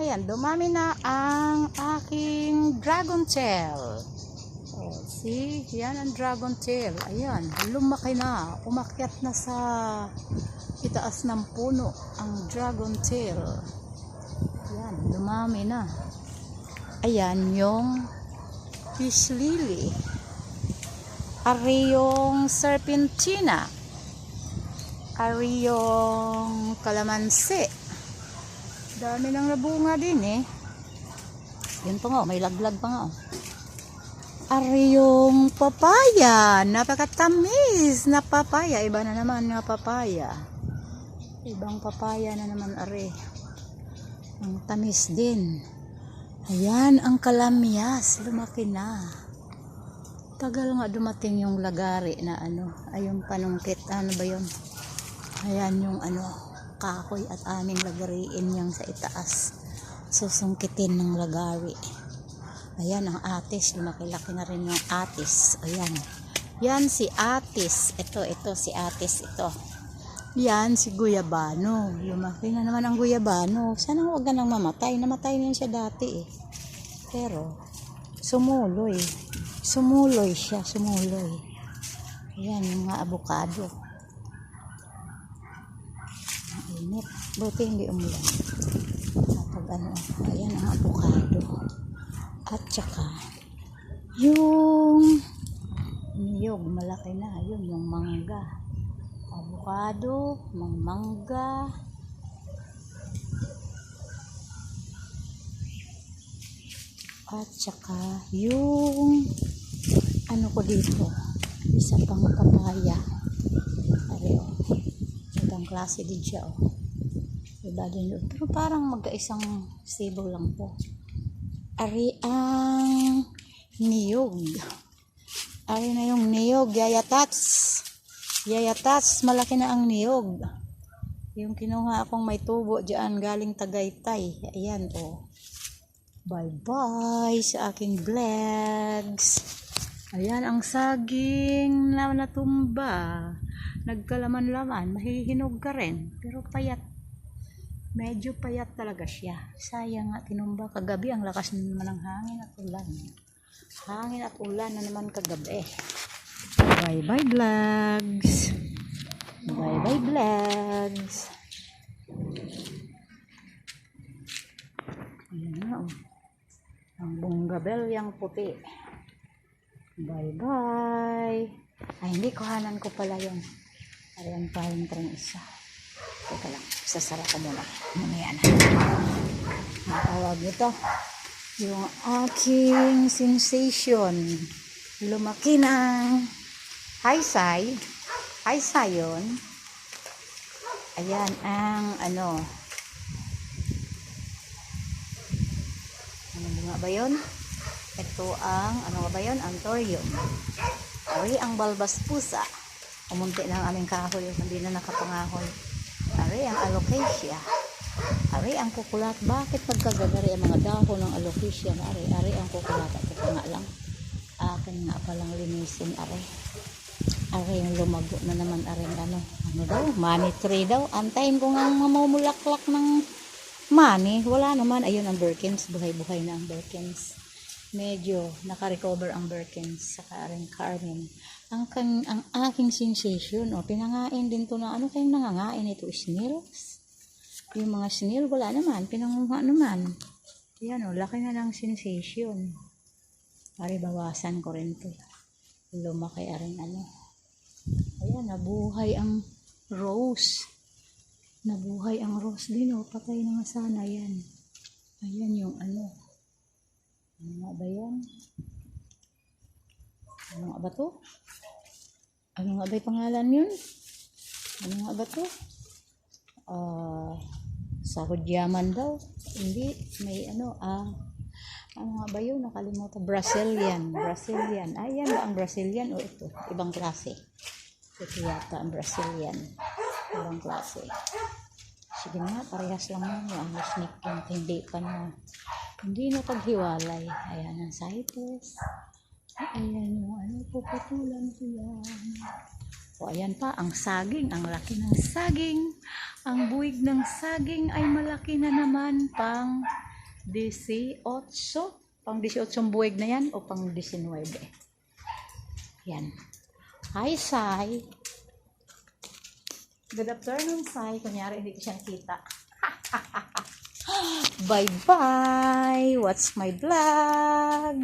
Ayan, dumami na ang aking dragon tail. Oh, see? Yan ang dragon tail. Ayan, lumaki na. Umakyat na sa itaas ng puno ang dragon tail. Ayan, dumami na. Ayan yung fish lily. Ari yung serpentina. Ari yung kalamansi. Dami ng nabunga din eh. Yun pa nga, oh, may laglag pa nga. oh. Ari yung papaya. Napakatamis na papaya. Iba na naman nga papaya. Ibang papaya na naman ari. Ang tamis din. Ayan, ang kalamyas. Lumaki na. Tagal nga dumating yung lagari na ano. Ay, yung panungkit. Ano ba yun? Ayan yung ano, kahoy at aming lagariin yung sa itaas. Susungkitin ng lagari. Ayan ang atis. Lumaki-laki na rin yung atis. Ayan. Yan si atis. Ito, ito si atis. Ito. Yan si guyabano. Lumaki na naman ang guyabano. Sana huwag ka nang mamatay. Namatay na siya dati eh. Pero, sumuloy. Sumuloy siya. Sumuloy. Ayan yung mga abukado. Ang init. Buti hindi umulan. Kapag ano, ayan ang avocado. At saka, yung niyog, malaki na. Yun, yung mangga. Avocado, mang mangga. At saka, yung ano ko dito, isa pang papaya. Pareho. Ibang klase din siya, oh. Iba din yun. Pero parang magkaisang stable lang po. Ari ang niyog. Ari na yung niyog. Yayatats. Yayatats. Malaki na ang niyog. Yung kinuha akong may tubo dyan galing Tagaytay. Ayan oh. Bye-bye sa aking vlogs. Ayan ang saging na natumba. Nagkalaman-laman. Mahihinog ka rin. Pero payat medyo payat talaga siya. Sayang nga, tinumba kagabi. Ang lakas na naman ng hangin at ulan. Hangin at ulan na naman kagabi. Bye-bye vlogs. Bye-bye vlogs. Ayan na oh. Ang bunggabel yung puti. Bye-bye. Ay, hindi, kuhanan ko pala yung Ayan pa yung isa. Teka lang, sasara ko muna. Mamaya na. Ang tawag ito. Yung aking sensation. Lumaki ng haysay. Haysay yun. Ayan ang ano. Ano nga ba yun? Ito ang, ano ba yun? Antorium. Ari ang balbas pusa. Umunti na ang aming kahoy. Hindi na nakapangahoy. Ari ang alocasia. Ari ang kukulat. Bakit pagkagagari ang mga dahon ng alocasia? Ari, ari ang kukulat. Ito pa nga lang. Akin nga palang linisin. Ari. Ari yung lumago na naman. Ari ano. Ano daw? Money tree daw. Antayin ko nga mamumulaklak ng money. Wala naman. Ayun ang Birkins. Buhay-buhay na ang Birkins. Medyo nakarecover ang Birkins. Saka rin Carmen ang kan ang aking sensation oh pinangain din to na ano kayong nangangain ito snails yung mga snail wala naman pinanguha naman. Yan oh laki na ng sensation. Pare bawasan ko rin to. Lumaki aring ano. Ayan nabuhay ang rose. Nabuhay ang rose din oh patay na nga sana yan. Ayan yung ano ano ba yan ano nga ba to ano nga ba yung pangalan yun? Ano nga ba to? Ah, sahod yaman daw. Hindi, may ano, ah, ano nga ba yun? Nakalimutan. Brazilian. Brazilian. Ah, yan ba ang Brazilian o ito? Ibang klase. Ito yata ang Brazilian. Ibang klase. Sige nga, parehas lang yun. Yung ang sneak plant, hindi pa na, hindi na paghiwalay. Ayan ang Cypress. Ayan yung ano, puputulan ko yan. O ayan pa, ang saging, ang laki ng saging. Ang buwig ng saging ay malaki na naman pang 18. Pang 18 buwig na yan o pang 19. Yan. Hi, Sai. Good afternoon, Sai. Kunyari, hindi ko siya nakita. Bye-bye. What's my vlog?